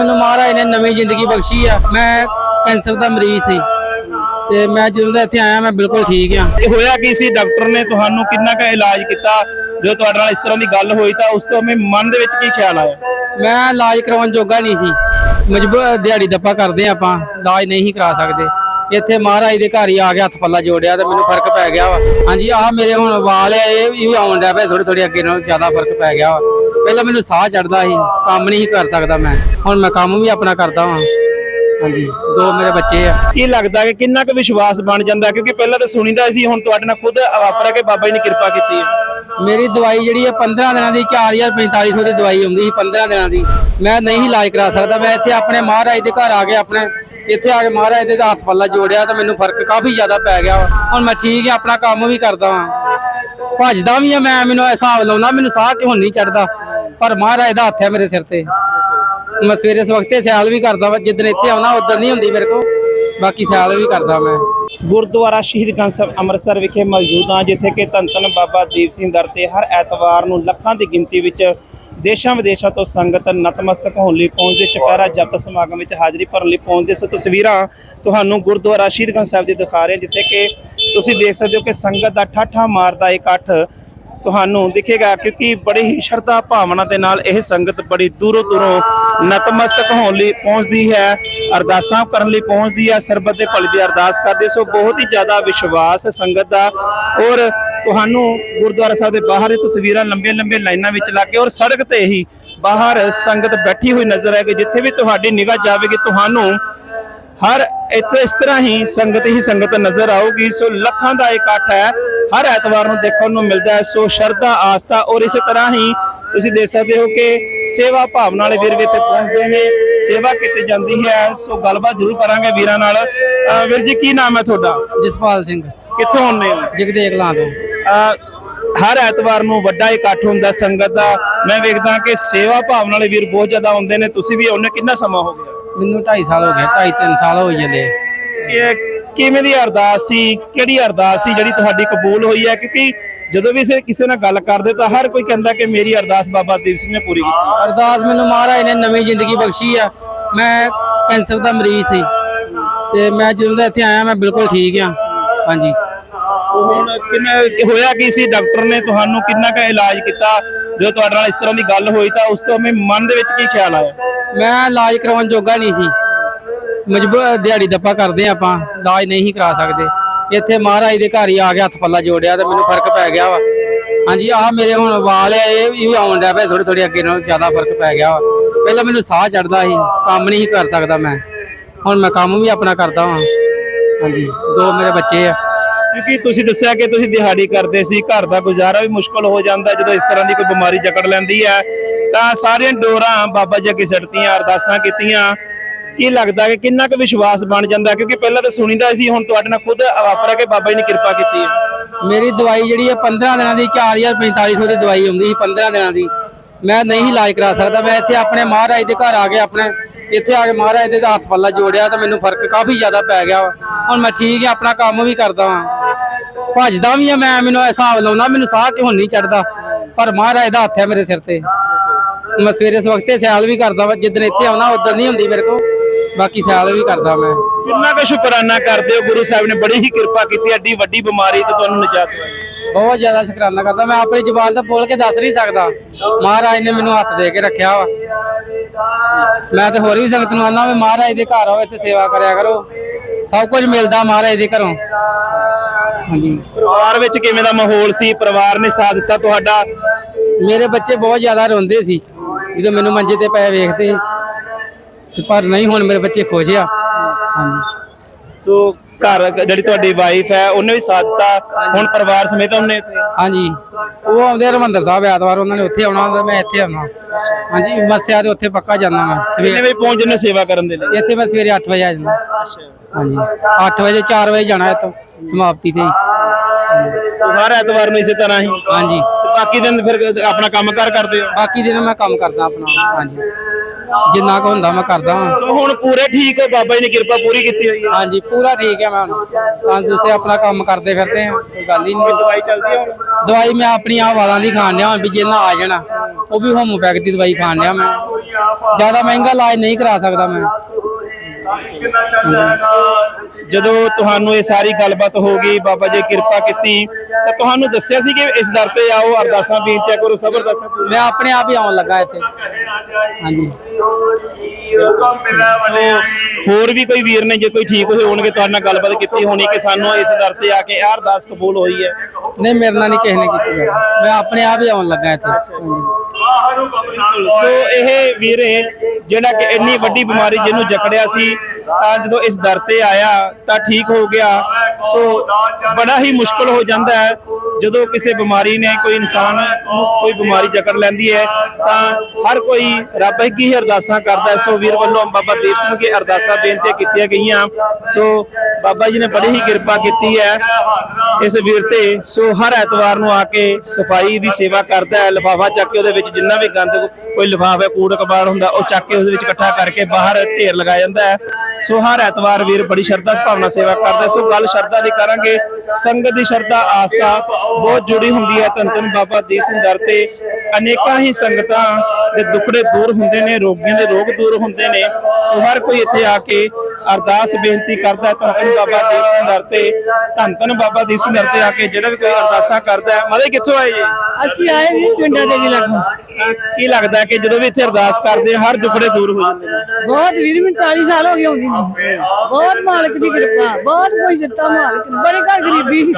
ਮੈਨੂੰ ਮਹਾਰਾਜ ਨੇ ਨਵੀਂ ਜ਼ਿੰਦਗੀ ਬਖਸ਼ੀ ਆ। ਮੈਂ ਕੈਂਸਰ ਦਾ ਮਰੀਜ਼ ਸੀ। ਤੇ ਮੈਂ ਜਦੋਂ ਦਾ ਇੱਥੇ ਆਇਆ ਮੈਂ ਬਿਲਕੁਲ ਠੀਕ ਆ। ਇਹ ਹੋਇਆ ਕੀ ਸੀ? ਡਾਕਟਰ ਨੇ ਤੁਹਾਨੂੰ ਕਿੰਨਾ ਕੁ ਇਲਾਜ ਕੀਤਾ? ਜਦੋਂ ਤੁਹਾਡੇ ਨਾਲ ਇਸ ਤਰ੍ਹਾਂ ਦੀ ਗੱਲ ਹੋਈ ਤਾਂ ਉਸ ਤੋਂ ਮੇ ਮਨ ਦੇ ਵਿੱਚ ਕੀ ਖਿਆਲ ਆਇਆ? ਮੈਂ ਇਲਾਜ ਕਰਵਾਉਣ ਜੋਗਾ ਨਹੀਂ ਸੀ। ਮਜਬੂਰ ਦਿਹਾੜੀ ਦੱਪਾ ਕਰਦੇ ਆਪਾਂ। ਇਲਾਜ ਨਹੀਂ ਕਰਾ ਸਕਦੇ। ਇੱਥੇ ਮਹਾਰਾਜ ਦੇ ਘਰ ਹੀ ਆ ਗਿਆ ਹੱਥ ਪੱਲਾ ਜੋੜਿਆ ਤੇ ਮੈਨੂੰ ਫ਼ਰਕ ਪੈ ਗਿਆ ਵਾ। ਹਾਂਜੀ ਆ ਮੇਰੇ ਹੁਣ ਵਾਲ ਆ ਇਹ ਵੀ ਆਉਣ ਡਿਆ ਪਿਆ ਥੋੜੀ ਥੋੜੀ ਅੱਗੇ ਨਾਲੋਂ ਜ਼ਿਆਦਾ ਫ਼ਰਕ ਪੈ ਗਿਆ ਵਾ। ਪਹਿਲਾਂ ਮੈਨੂੰ ਸਾਹ ਚੜਦਾ ਸੀ ਕੰਮ ਨਹੀਂ ਕਰ ਸਕਦਾ ਮੈਂ। ਹੁਣ ਮੈਂ ਕੰਮ ਵੀ ਆਪਣਾ ਕਰਦਾ ਵਾਂ। ਹਾਂਜੀ ਦੋ ਮੇਰੇ ਬੱਚੇ ਆ। ਕੀ ਲੱਗਦਾ ਕਿ ਕਿੰਨਾ ਕੁ ਵਿਸ਼ਵਾਸ ਬਣ ਜਾਂਦਾ? ਕਿਉਂਕਿ ਪਹਿਲਾਂ ਤਾਂ ਸੁਣੀਦਾ ਸੀ ਹੁਣ ਤੁਹਾਡੇ ਨਾਲ ਖੁਦ ਵਾਪਰਿਆ ਕਿ ਬਾਬਾ ਜੀ ਨੇ ਕਿਰਪਾ ਕੀਤੀ ਹੈ ਮੇਰੀ ਦਵਾਈ ਜਿਹੜੀ ਹੈ 15 ਦਿਨਾਂ ਦੀ 4450 ਦੀ ਦਵਾਈ ਆਉਂਦੀ ਸੀ 15 ਦਿਨਾਂ ਦੀ। ਮੈਂ ਨਹੀਂ ਇਲਾਜ ਕਰਾ ਸਕਦਾ। ਮੈਂ ਇੱਥੇ ਆਪਣੇ ਮਹਾਰਾਜ ਦੇ ਘਰ ਆ ਕੇ ਆਪਣੇ ਇੱਥੇ ਆ ਕੇ ਮਹਾਰਾਜ ਦੇ ਹੱਥ ਪੱਲਾ ਜੋੜਿਆ ਤਾਂ ਮੈਨੂੰ ਫ਼ਰਕ ਕਾਫੀ ਜ਼ਿਆਦਾ ਪੈ ਗਿਆ ਹੁਣ ਮੈਂ ਠੀਕ ਹੈ ਆਪਣਾ ਕੰਮ ਵੀ ਕਰਦਾ ਵਾਂ। ਭੱਜਦਾ ਵੀ ਆ ਮੈਂ ਮੈਨੂੰ ਹਿਸਾਬ ਲਾਉਂਦਾ ਮੈਨੂੰ ਸਾਹ ਕਿਉਂ ਨਹੀਂ ਚੜਦਾ? ਪਰ ਮਹਾਰਾਜ ਦਾ ਹੱਥ ਹੈ ਮੇਰੇ ਸਿਰ ਤੇ। ਮੈਂ ਸਵੇਰੇ ਸਵਖਤੇ ਸਿਆਲ ਵੀ ਕਰਦਾ ਵਾ, ਜਿੱਦਣ ਇੱਥੇ ਆਉਣਾ ਉਦੋਂ ਨਹੀਂ ਹੁੰਦੀ ਮੇਰੇ ਕੋਲ। ਬਾਕੀ ਸਿਆਲ ਵੀ ਕਰਦਾ ਮੈਂ। ਗੁਰਦੁਆਰਾ ਸ਼ਹੀਦ ਗੰਜ ਸਾਹਿਬ ਅੰਮ੍ਰਿਤਸਰ ਵਿਖੇ ਮੌਜੂਦ ਹਾਂ, ਜਿੱਥੇ ਕਿ ਧੰਨ ਧੰਨ ਬਾਬਾ ਦੀਪ ਸਿੰਘ ਦਰ ਤੇ ਹਰ ਐਤਵਾਰ ਨੂੰ ਲੱਖਾਂ ਦੀ ਗਿਣਤੀ ਵਿੱਚ ਦੇਸ਼ਾਂ ਵਿਦੇਸ਼ਾਂ ਤੋਂ ਸੰਗਤ ਨਤਮਸਤਕ ਹੋਣ ਲਈ ਪਹੁੰਚਦੇ ਚੁਪਹਿਰਾ ਜਪਤ ਸਮਾਗਮ ਵਿੱਚ ਹਾਜ਼ਰੀ ਭਰਨ ਲਈ ਪਹੁੰਚਦੇ ਸੋ ਤਸਵੀਰਾਂ ਤੁਹਾਨੂੰ ਗੁਰਦੁਆਰਾ ਸ਼ਹੀਦ ਗੰਜ ਸਾਹਿਬ ਦੀ ਦਿਖਾ ਰਹੇ ਜਿੱਥੇ ਕਿ ਤੁਸੀਂ ਦੇਖ ਸਕਦੇ ਹੋ ਕਿ ਸੰਗਤ ਦਾ ਠਾਠਾ ਮਾਰਦਾ ਇਕੱਠ ਤੁਹਾਨੂੰ ਦਿਖੇਗਾ, ਕਿਉਂਕਿ ਬੜੀ ਹੀ ਸ਼ਰਧਾ ਭਾਵਨਾ ਦੇ ਨਾਲ ਇਹ ਸੰਗਤ ਬੜੀ ਦੂਰੋਂ ਦੂਰੋਂ ਨਤਮਸਤਕ ਹੋਣ ਲਈ ਪਹੁੰਚਦੀ ਹੈ, ਅਰਦਾਸਾਂ ਕਰਨ ਲਈ ਪਹੁੰਚਦੀ ਹੈ, ਸਰਬੱਤ ਦੇ ਭਲੇ ਦੀ ਅਰਦਾਸ ਕਰਦੇ ਸੋ ਬਹੁਤ ਹੀ ਜ਼ਿਆਦਾ ਵਿਸ਼ਵਾਸ ਸੰਗਤ ਦਾ। ਔਰ ਤੁਹਾਨੂੰ ਗੁਰਦੁਆਰਾ ਸਾਹਿਬ ਦੇ ਬਾਹਰ ਦੀ ਤਸਵੀਰਾਂ ਲੰਬੇ ਲੰਬੇ ਲਾਈਨਾਂ ਵਿੱਚ ਲੱਗ ਲੱਗੇ ਔਰ ਸੜਕ ਤੇ ਹੀ ਬਾਹਰ ਸੰਗਤ ਬੈਠੀ ਹੋਈ ਨਜ਼ਰ ਆਏਗੀ, ਜਿੱਥੇ ਵੀ ਤੁਹਾਡੀ ਨਿਗਾਹ ਜਾਵੇਗੀ, ਤੁਹਾਨੂੰ ਹਰ ਇੱਥੇ ਇਸ ਤਰ੍ਹਾਂ ਹੀ ਸੰਗਤ ਹੀ ਸੰਗਤ ਨਜ਼ਰ ਆਊਗੀ। ਸੋ ਲੱਖਾਂ ਦਾ ਇਕੱਠ ਹੈ। ਹਰ ਐਤਵਾਰ ਨੂੰ ਦੇਖਣ ਨੂੰ ਮਿਲਦਾ ਹੈ। ਸੋ ਸ਼ਰਧਾ ਆਸਥਾ ਔਰ ਇਸੇ ਤਰ੍ਹਾਂ ਹੀ ਤੁਸੀਂ ਦੇਖ ਸਕਦੇ ਹੋ ਕਿ ਸੇਵਾ ਭਾਵਨਾ ਵਾਲੇ ਵੀਰ ਵੀ ਇੱਥੇ ਪਹੁੰਚਦੇ ਨੇ। ਸੇਵਾ ਕੀਤੀ ਜਾਂਦੀ ਹੈ। ਸੋ ਗੱਲਬਾਤ ਜ਼ਰੂਰ ਕਰਾਂਗੇ ਵੀਰਾਂ ਨਾਲ। ਅਹ ਵੀਰ ਜੀ ਕੀ ਨਾਮ ਹੈ ਤੁਹਾਡਾ? ਜਸਪਾਲ ਸਿੰਘ। ਕਿੱਥੋਂ ਆਉਂਦੇ ਹੋ? ਜਗਦੇਖ ਲਾਂ ਤੋਂ। ਅਹ ਹਰ ਐਤਵਾਰ ਨੂੰ ਵੱਡਾ ਇਕੱਠ ਹੁੰਦਾ ਸੰਗਤ ਦਾ। ਮੈਂ ਵੇਖਦਾ ਕਿ ਸੇਵਾ ਭਾਵਨਾ ਵਾਲੇ ਵੀਰ ਬਹੁਤ ਜ਼ਿਆਦਾ ਆਉਂਦੇ ਨੇ। ਤੁਸੀਂ ਵੀ ਆਉਂਦੇ ਕਿੰਨਾ ਸਮਾਂ ਹੋ ਗਿਆ? ਮੈਨੂੰ 2.5 ਸਾਲ ਹੋ ਗਏ 2.5 3 ਸਾਲ ਹੋ ਜਾਂਦੇ। ਇਹ ਕਿਵੇਂ ਦੀ ਅਰਦਾਸ ਸੀ? ਕਿਹੜੀ ਅਰਦਾਸ ਸੀ ਜਿਹੜੀ ਤੁਹਾਡੀ ਕਬੂਲ ਹੋਈ ਹੈ? ਕਿਉਂਕਿ ਜਦੋਂ ਵੀ ਕਿਸੇ- ਨਾਲ ਗੱਲ ਕਰਦੇ ਤਾਂ ਹਰ ਕੋਈ ਕਹਿੰਦਾ ਕਿ ਮੇਰੀ ਅਰਦਾਸ ਬਾਬਾ ਦੀਪ ਸਿੰਘ ਨੇ ਪੂਰੀ ਕੀਤੀ। ਅਰਦਾਸ ਮੈਨੂੰ ਮਹਾਰਾਜ ਨੇ ਨਵੀਂ ਜ਼ਿੰਦਗੀ ਬਖਸ਼ੀ ਆ। ਮੈਂ ਕੈਂਸਰ ਦਾ ਮਰੀਜ਼ ਸੀ। ਤੇ ਮੈਂ ਜਦੋਂ ਦਾ ਇੱਥੇ ਆਇਆ ਮੈਂ ਬਿਲਕੁਲ ਠੀਕ ਆ। ਹਾਂਜੀ। ਹੁਣ ਕਿੰਨਾ ਹੋਇਆ ਕੀ ਸੀ? ਡਾਕਟਰ ਨੇ ਤੁਹਾਨੂੰ ਕਿੰਨਾ ਕੁ ਇਲਾਜ ਕੀਤਾ? ਜਦੋਂ ਤੁਹਾਡੇ ਨਾਲ ਇਸ ਤਰ੍ਹਾਂ ਦੀ ਗੱਲ ਹੋਈ ਤਾਂ ਉਸ ਤੋਂ ਮੇ ਮਨ ਦੇ ਵਿੱਚ ਕੀ ਖਿਆਲ ਆਇਆ? ਮੈਂ ਇਲਾਜ ਕਰਵਾਉਣ ਜੋਗਾ ਨਹੀਂ ਸੀ। ਮਜਬੂਰ ਦਿਹਾੜੀ ਦੱਪਾ ਕਰਦੇ ਹਾਂ ਆਪਾਂ, ਇਲਾਜ ਨਹੀਂ ਕਰਾ ਸਕਦੇ। ਇੱਥੇ ਮਹਾਰਾਜ ਦੇ ਘਰ ਹੀ ਆ ਗਿਆ ਹੱਥ ਪੱਲਾ ਜੋੜਿਆ ਤੇ ਮੈਨੂੰ ਫ਼ਰਕ ਪੈ ਗਿਆ ਵਾ। ਹਾਂਜੀ, ਆਹ ਮੇਰੇ ਹੁਣ ਵਾਲ ਆ, ਇਹ ਵੀ ਆਉਣ ਡਿਆ ਪਿਆ ਥੋੜੀ ਥੋੜੀ ਅੱਗੇ ਨਾਲੋਂ ਜ਼ਿਆਦਾ ਫ਼ਰਕ ਪੈ ਗਿਆ ਵਾ। ਪਹਿਲਾਂ ਮੈਨੂੰ ਸਾਹ ਚੜਦਾ ਸੀ, ਕੰਮ ਨਹੀਂ ਸੀ ਕਰ ਸਕਦਾ ਮੈਂ। ਹੁਣ ਮੈਂ ਕੰਮ ਵੀ ਆਪਣਾ ਕਰਦਾ ਵਾਂ। ਹਾਂਜੀ, ਦੋ ਮੇਰੇ ਬੱਚੇ ਆ। ਕਿਉਂਕਿ ਤੁਸੀਂ ਦੱਸਿਆ ਕਿ ਤੁਸੀਂ ਦਿਹਾੜੀ ਕਰਦੇ ਸੀ, ਘਰ ਦਾ ਗੁਜ਼ਾਰਾ ਵੀ ਮੁਸ਼ਕਲ ਹੋ ਜਾਂਦਾ ਜਦੋਂ ਇਸ ਤਰ੍ਹਾਂ ਦੀ ਕੋਈ ਬਿਮਾਰੀ ਜਕੜ ਲੈਂਦੀ ਹੈ। ਤਾਂ ਸਾਰੀਆਂ ਡੋਰਾਂ ਬਾਬਾ ਜੀ ਅੱਗੇ ਸੱਟਤੀਆਂ, ਅਰਦਾਸਾਂ ਕੀਤੀਆਂ। ਕੀ ਲੱਗਦਾ ਕਿ ਕਿੰਨਾ ਕੁ ਵਿਸ਼ਵਾਸ ਬਣ ਜਾਂਦਾ? ਕਿਉਂਕਿ ਪਹਿਲਾਂ ਤਾਂ ਸੁਣੀਦਾ ਸੀ, ਹੁਣ ਤੁਹਾਡੇ ਨਾਲ ਖੁਦ ਵਾਪਰਿਆ ਕਿ ਬਾਬਾ ਜੀ ਨੇ ਕਿਰਪਾ ਕੀਤੀ ਹੈ। ਮੇਰੀ ਦਵਾਈ ਜਿਹੜੀ ਹੈ 15 ਦਿਨਾਂ ਦੀ 4450 ਦੀ ਦਵਾਈ ਹੁੰਦੀ ਸੀ 15 ਦਿਨਾਂ ਦੀ। ਮੈਂ ਨਹੀਂ ਇਲਾਜ ਕਰਾ ਸਕਦਾ। ਮੈਂ ਇੱਥੇ ਆਪਣੇ ਮਹਾਰਾਜ ਦੇ ਘਰ ਆ ਕੇ ਆਪਣੇ ਇੱਥੇ ਆ ਕੇ ਮਹਾਰਾਜ ਦੇ ਹੱਥ ਪੱਲਾ ਜੋੜਿਆ ਤਾਂ ਮੈਨੂੰ ਫ਼ਰਕ ਕਾਫੀ ਜ਼ਿਆਦਾ ਪੈ ਗਿਆ। ਵਾ ਹੁਣ ਮੈਂ ਠੀਕ ਹੈ, ਆਪਣਾ ਕੰਮ ਵੀ ਕਰਦਾ ਵਾਂ ਭੱਜਦਾ ਵੀ ਆ ਮੈਂ ਮੈਨੂੰ ਹਿਸਾਬ ਲਾਉਂਦਾ ਮੈਨੂੰ ਸਾਹ ਕਿਉਂ ਨਹੀਂ ਚੜਦਾ ਪਰ ਮਹਾਰਾਜ ਦਾ ਹੱਥ ਹੈ ਮੇਰੇ ਸਿਰ ਤੇ। ਮੈਂ ਸਵੇਰੇ ਸਵਖਤੇ ਸਿਆਲ ਵੀ ਕਰਦਾ ਵਾ ਜਿੱਦਣ ਇੱਥੇ ਆਉਣਾ ਉਦੋਂ ਨਹੀਂ ਹੁੰਦੀ ਮੇਰੇ ਕੋਲ। ਬਾਕੀ ਸਿਆਲ ਵੀ ਕਰਦਾ ਮੈਂ। ਕਿੰਨਾ ਕੁ ਸ਼ੁਕਰਾਨਾ ਕਰਦੇ ਹੋ? ਗੁਰੂ ਸਾਹਿਬ ਨੇ ਬੜੀ ਹੀ ਕਿਰਪਾ ਕੀਤੀ ਐਡੀ ਵੱਡੀ ਬਿਮਾਰੀ ਤੋਂ ਤੁਹਾਨੂੰ ਨਿਜਾਤ ਦਵਾਈ ਬਹੁਤ ਜ਼ਿਆਦਾ ਸ਼ੁਕਰਾਨਾ ਕਰਦਾ। ਮੈਂ ਆਪਣੀ ਜ਼ੁਬਾਨ ਤੋਂ ਬੋਲ ਕੇ ਦੱਸ ਨਹੀਂ ਸਕਦਾ। ਮਹਾਰਾਜ ਨੇ ਮੈਨੂੰ ਹੱਥ ਦੇ ਕੇ ਰੱਖਿਆ ਵਾ। ਮੈਂ ਤੇ ਹੋਰ ਵੀ ਸੰਗਤ ਨੂੰ ਆਂਦਾ ਵੀ ਮਹਾਰਾਜ ਦੇ ਘਰ ਆਓ ਇੱਥੇ ਸੇਵਾ ਕਰਿਆ ਕਰੋ। ਸਭ ਕੁਝ ਮਿਲਦਾ ਮਹਾਰਾਜ ਦੇ ਘਰੋਂ। ਹਾਂਜੀ। ਪਰਿਵਾਰ ਵਿੱਚ ਕਿਵੇਂ ਦਾ ਮਾਹੌਲ ਸੀ? ਪਰਿਵਾਰ ਨੇ ਸਾਥ ਦਿੱਤਾ ਤੁਹਾਡਾ? ਮੇਰੇ ਬੱਚੇ ਬਹੁਤ ਜ਼ਿਆਦਾ ਰੋਂਦੇ ਸੀ। ਜਦੋਂ ਮੈਨੂੰ ਮੰਜੇ ਤੇ ਪਏ ਵੇਖਦੇ ਤੇ ਪਰ ਨਹੀਂ ਹੁਣ ਮੇਰੇ ਬੱਚੇ ਖੁਸ਼ ਆ। ਹਾਂਜੀ। ਸੋ ਘਰ ਜਿਹੜੀ ਤੁਹਾਡੀ ਵਾਈਫ ਹੈ ਉਹਨੇ ਵੀ ਸਾਥ ਦਿੱਤਾ। ਹੁਣ ਪਰਿਵਾਰ ਸਮੇਤ ਉਹਨੇ ਇੱਥੇ? ਹਾਂਜੀ। ਉਹ ਆਉਂਦੇ ਆ ਹਰਿਮੰਦਰ ਸਾਹਿਬ ਐਤਵਾਰ ਉਹਨਾਂ ਨੇ ਉੱਥੇ ਆਉਣਾ ਹੁੰਦਾ ਮੈਂ ਇੱਥੇ ਆਉਣਾ। ਹਾਂਜੀ ਮੱਸਿਆ ਦੇ ਉੱਥੇ ਪੱਕਾ ਜਾਂਦਾ ਮੈਂ ਕਿੰਨੇ ਸਵੇਰੇ ਵਜੇ ਪਹੁੰਚ ਜੰਨੇ ਸੇਵਾ ਕਰਨ ਦੇ ਲਈ? ਇੱਥੇ ਮੈਂ ਸਵੇਰੇ 8 ਵਜੇ ਆ ਜਾਂਦਾ। ਹਾਂਜੀ। 8 ਵਜੇ 4 ਵਜੇ ਜਾਣਾ ਇੱਥੋਂ ਸਮਾਪਤੀ ਤੇ। ਸੋ ਹਰ ਐਤਵਾਰ ਨੂੰ ਇਸੇ ਤਰ੍ਹਾਂ ਹੀ? ਹਾਂਜੀ। ਤੇ ਬਾਕੀ ਦਿਨ ਫਿਰ ਆਪਣਾ ਕੰਮ ਕਾਰ ਕਰਦੇ ਹੋ? ਬਾਕੀ ਦਿਨ ਮੈਂ ਕੰਮ ਕਰਦਾ ਆਪਣਾ ਹਾਂਜੀ। ਜਿੰਨਾ ਕੁ ਹੁੰਦਾ ਮੈਂ ਕਰਦਾ ਹਾਂ ਸੋ ਹੁਣ ਪੂਰੇ ਠੀਕ ਹੋ ਬਾਬਾ ਜੀ ਨੇ ਕਿਰਪਾ ਪੂਰੀ ਕੀਤੀ ਹੋਈ ਹੈ ਹਾਂਜੀ ਪੂਰਾ ਠੀਕ ਹੈ ਮੈਂ ਹੁਣ। ਤੰਦਰੁਸਤ ਆਪਣਾ ਕੰਮ ਕਰਦੇ ਫਿਰਦੇ ਆ ਕੋਈ ਗੱਲ ਹੀ ਨਹੀਂ। ਦਵਾਈ ਚੱਲਦੀ ਹੈ ਹੁਣ? ਦਵਾਈ ਮੈਂ ਆਪਣੀ ਆਹ ਵਾਲਾਂ ਦੀ ਖਾਣ ਹੁਣ ਵੀ ਜੇ ਨਾ ਆ ਜਾਣਾ ਉਹ ਵੀ ਹੋਮੋਪੈਥਿਕ ਦੀ ਦਵਾਈ ਖਾਣ ਡਿਆ ਮੈਂ। ਜ਼ਿਆਦਾ ਮਹਿੰਗਾ ਇਲਾਜ ਨਹੀਂ ਕਰਾ ਸਕਦਾ ਮੈਂ। ਜਦੋਂ ਤੁਹਾਨੂੰ ਇਹ ਸਾਰੀ ਗੱਲਬਾਤ ਹੋ ਗਈ ਬਾਬਾ ਜੀ ਕਿਰਪਾ ਕੀਤੀ ਤਾਂ ਤੁਹਾਨੂੰ ਦੱਸਿਆ ਸੀ ਕਿ ਇਸ ਦਰ ਤੇ ਆਓ ਅਰਦਾਸਾਂ ਬੇਨਤੀਆਂ ਕਰੋ ਸਭ ਅਰਦਾਸਾਂ ਮੈਂ ਆਪਣੇ ਆਪ ਹੀ ਆਉਣ ਲੱਗਾ ਇੱਥੇ। ਹਾਂਜੀ। ਹੋਰ ਵੀ ਕੋਈ ਵੀਰ ਨੇ ਜੇ ਕੋਈ ਠੀਕ ਹੋਏ ਹੋਣਗੇ ਤੁਹਾਡੇ ਨਾਲ ਗੱਲਬਾਤ ਕੀਤੀ ਹੋਣੀ ਕਿ ਸਾਨੂੰ ਇਸ ਦਰ ਤੇ ਆ ਕੇ ਇਹ ਅਰਦਾਸ ਕਬੂਲ ਹੋਈ ਹੈ? ਨਹੀਂ ਮੇਰੇ ਨਾਲ ਨਹੀਂ ਕਿਸੇ ਨੇ ਕੀਤੀ ਮੈਂ ਆਪਣੇ ਆਪ ਹੀ ਆਉਣ ਲੱਗਾ ਇੱਥੇ। ਸੋ ਇਹ ਵੀਰੇ ਜਿਹੜਾ ਕਿ ਇੰਨੀ ਵੱਡੀ ਬਿਮਾਰੀ ਜਿਹਨੂੰ ਜਕੜਿਆ ਸੀ ਤਾਂ ਜਦੋਂ ਇਸ ਦਰ ਤੇ ਆਇਆ ਤਾਂ ਠੀਕ ਹੋ ਗਿਆ। ਸੋ ਬੜਾ ਹੀ ਮੁਸ਼ਕਲ ਹੋ ਜਾਂਦਾ ਹੈ। ਜਦੋਂ ਕਿਸੇ ਬਿਮਾਰੀ ਨੇ ਕੋਈ ਇਨਸਾਨ ਨੂੰ ਕੋਈ ਬਿਮਾਰੀ ਜਕੜ ਲੈਂਦੀ ਹੈ, ਤਾਂ ਹਰ ਕੋਈ ਰੱਬ ਅੱਗੇ ਹੀ ਅਰਦਾਸਾਂ ਕਰਦਾ ਸੋ ਵੀਰ ਵੱਲੋਂ ਬਾਬਾ ਦੀਪ ਸਿੰਘ ਕੀ ਅਰਦਾਸਾਂ ਬੇਨਤੀਆਂ ਕੀਤੀਆਂ ਗਈਆਂ। ਸੋ ਬਾਬਾ ਜੀ ਨੇ ਬੜੀ ਹੀ ਕਿਰਪਾ ਕੀਤੀ ਹੈ ਇਸ ਵੀਰ ਤੇ। ਸੋ ਹਰ ਐਤਵਾਰ ਨੂੰ ਆ ਕੇ ਸਫ਼ਾਈ ਦੀ ਸੇਵਾ ਕਰਦਾ ਹੈ। ਲਿਫਾਫਾ ਚੱਕ ਕੇ ਉਹਦੇ ਵਿੱਚ ਜਿੰਨਾ ਵੀ ਗੰਦ, ਕੋਈ ਲਿਫਾਫਾ, ਕੂੜ, ਕਬਾੜ ਹੁੰਦਾ, ਉਹ ਚੱਕ ਕੇ ਉਹਦੇ ਵਿੱਚ ਇਕੱਠਾ ਕਰਕੇ ਬਾਹਰ ਢੇਰ ਲਗਾਇਆ ਜਾਂਦਾ ਹੈ। ਸੋ ਹਰ ਐਤਵਾਰ ਵੀਰ ਬੜੀ ਸ਼ਰਧਾ, ਭਾਵਨਾ ਸੇਵਾ ਕਰਦਾ ਸੋ ਗੱਲ ਸ਼ਰਧਾ ਦੀ ਕਰਾਂਗੇ। ਸੰਗਤ ਦੀ ਸ਼ਰਧਾ, ਆਸਥਾ ਬਹੁਤ ਜੁੜੀ ਹੁੰਦੀ ਹੈ। ਧੰਨ ਬਾਬਾ ਦੀਪ ਸਿੰਘ ਦਰ ਤੇ ਅਨੇਕਾਂ ਹੀ ਸੰਗਤਾਂ ਦੇ ਦੁੱਖੜੇ ਦੂਰ ਹੁੰਦੇ ਨੇ, ਰੋਗੀਆਂ ਦੇ ਰੋਗ ਦੂਰ ਹੁੰਦੇ ਨੇ। ਸੋ ਹਰ ਕੋਈ ਇੱਥੇ ਆ ਕੇ ਅਰਦਾਸ, ਬੇਨਤੀ ਕਰਦਾ ਧੰਨ ਧੰਨ ਬਾਬਾ ਦੀਪ ਸਿੰਘ ਦਰ ਤੇ, ਧੰਨ ਧੰਨ ਬਾਬਾ ਦੀਪ ਸਿੰਘ ਦਰ ਤੇ ਆ ਕੇ ਜਿਹੜਾ ਵੀ ਕੋਈ ਅਰਦਾਸਾਂ ਕਰਦਾ ਹੈ। ਮਦੇ ਕਿੱਥੋਂ ਆਏ ਜੀ? ਅਸੀਂ ਆਏ ਵੀ ਪਿੰਡਾਂ ਦੇ ਵੀ ਕੀ ਲੱਗਦਾ ਕਿ ਜਦੋਂ ਵੀ ਇੱਥੇ ਅਰਦਾਸ ਕਰਦੇ ਹਾਂ ਹਰ ਦੁੱਖੜੇ ਦੂਰ ਹੋ ਜਾਂਦੇ ਨੇ? ਬਹੁਤ ਵੀਰ ਮੈਨੂੰ 40 ਸਾਲ ਹੋ ਗਏ ਆਉਂਦੀ ਨੂੰ। ਬਹੁਤ ਮਾਲਕ ਦੀ ਕਿਰਪਾ ਬਹੁਤ ਕੁਝ ਦਿੱਤਾ ਮਾਲਕ ਨੇ ਬੜੇ ਘਰ ਗਰੀਬੀ। ਸੀ।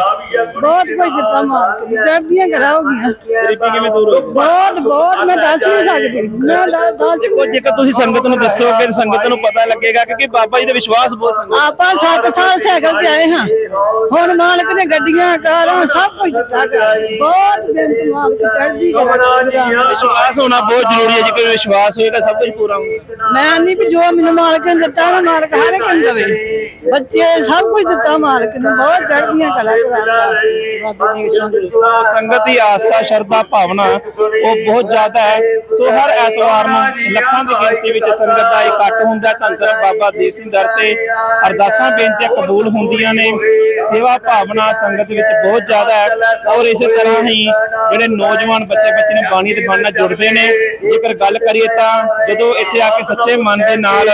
ਬਹੁਤ ਕੁਝ ਦਿੱਤਾ ਮਾਲਕ ਨੇ ਚੜ੍ਹਦੀਆਂ ਘਰਾਂ ਹੋ ਗਈਆਂ। ਗਰੀਬੀ ਕਿਵੇਂ ਦੂਰ ਹੋ ਬਹੁਤ ਬਹੁਤ ਮੈਂ ਦੱਸ ਨਹੀਂ ਸਕਦੀ। ਮੈਂ ਦੱਸ ਦੱਸ ਦੇਖੋ ਜੇਕਰ ਤੁਸੀਂ ਸੰਗਤ ਨੂੰ ਦੱਸੋਗੇ ਤਾਂ ਸੰਗਤ ਨੂੰ ਪਤਾ ਲੱਗੇਗਾ ਕਿਉਂਕਿ ਬਾਬਾ ਜੀ ਦਾ ਵਿਸ਼ਵਾਸ ਬਹੁਤ ਸੰਗਤ ਆਪਾਂ 7 ਸਾਲ ਸਾਈਕਲ ਤੇ ਆਏ ਹਾਂ। ਹੁਣ ਮਾਲਕ ਨੇ ਗੱਡੀਆਂ ਕਾਰਾਂ ਸਭ ਕੁਝ ਦਿੱਤਾ ਘਰ। ਬਹੁਤ ਬੇਨਤ ਮਾਲਕ ਚੜ੍ਹਦੀ ਕਰਾਂ ਵਿਸ਼ਵਾਸ ਹੋਣਾ ਬਹੁਤ ਜ਼ਰੂਰੀ ਹੈ, ਜੇਕਰ ਵਿਸ਼ਵਾਸ ਹੋਏਗਾ ਸਭ ਕੁਝ ਪੂਰਾ ਹੋਊਗਾ। ਮੈਂ ਨਹੀਂ ਵੀ ਜੋ ਮੈਨੂੰ ਮਾਲਕ ਨੇ ਦਿੱਤਾ ਨਾ ਮਾਲਕ ਹਰ ਇੱਕ ਨੂੰ ਦੇਵੇ। ਬੱਚੇ ਸਭ ਕੁਝ ਦਿੱਤਾ ਮਾਲਕ ਨੇ, ਬਹੁਤ ਚੜ੍ਹਦੀਆਂ ਕਲਾ ਕਰਾਂ ਬਾਬੇ ਦੀ ਸੰਗਤ ਸੰਗਤ ਦੀ ਆਸਥਾ, ਸ਼ਰਧਾ, ਭਾਵਨਾ ਉਹ ਬਹੁਤ ਜ਼ਿਆਦਾ ਹੈ। ਸੋ ਹਰ ਐਤਵਾਰ ਨੂੰ ਲੱਖਾਂ ਦੀ ਗਿਣਤੀ ਵਿੱਚ ਸੰਗਤ ਦਾ ਇਕੱਠ ਹੁੰਦਾ ਹੈ। ਬਾਬਾ ਦੀਪ ਸਿੰਘ ਦਰ ਤੇ ਅਰਦਾਸਾਂ, ਬੇਨਤੀਆਂ ਕਬੂਲ ਹੁੰਦੀਆਂ ਨੇ। ਸੇਵਾ, ਭਾਵਨਾ ਸੰਗਤ ਵਿੱਚ ਬਹੁਤ ਜ਼ਿਆਦਾ ਹੈ। ਔਰ ਇਸੇ ਤਰ੍ਹਾਂ ਹੀ ਜਿਹੜੇ ਨੌਜਵਾਨ ਬੱਚੇ ਬੱਚੇ ਨੇ, ਬਾਣੀ ਦੇ ਬਾਣੀ ਨਾਲ ਜੁੜਦੇ ਨੇ। ਜੇਕਰ ਗੱਲ ਕਰੀਏ ਤਾਂ ਜਦੋਂ ਇੱਥੇ ਆ ਕੇ ਸੱਚੇ ਮਨ ਦੇ ਨਾਲ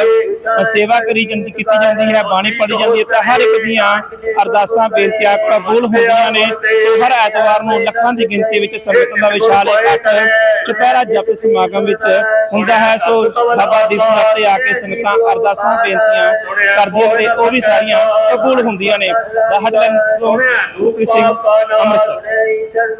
ਸੇਵਾ ਕਰੀ ਜਾਂਦੀ, ਕੀਤੀ ਜਾਂਦੀ ਹੈ, ਬਾਣੀ ਪੜ੍ਹੀ ਜਾਂਦੀ ਹੈ ਤਾਂ ਹਰ ਇੱਕ ਦੀਆਂ ਅਰਦਾਸਾਂ, ਬੇਨਤੀਆਂ ਕਬੂਲ ਹੁੰਦੀਆਂ ਨੇ। ਸੋ ਹਰ ਐਤਵਾਰ ਨੂੰ ਲੱਖਾਂ ਦੀ ਗਿਣਤੀ ਵਿੱਚ ਸੰਗਤਾਂ ਦਾ ਵਿਸ਼ਾਲ ਇਕੱਠ ਚੁਪਹਿਰਾ ਜਪ ਸਮਾਗਮ ਵਿੱਚ ਹੁੰਦਾ ਹੈ। ਸੋ ਬਾਬਾ ਦੀਪ ਸਿੰਘ ਤੇ ਆ ਕੇ ਸੰਗਤਾਂ ਅਰਦਾਸਾਂ, ਬੇਨਤੀਆਂ ਕਰਦੀਆਂ ਤੇ ਉਹ ਵੀ ਸਾਰੀਆਂ ਕਬੂਲ ਹੁੰਦੀਆਂ ਨੇ। ਦਾ ਹੈਡਲਾਈਨ ਤੋਂ ਰੂਪੀ ਸਿੰਘ ਅੰਮ੍ਰਿਤਸਰ।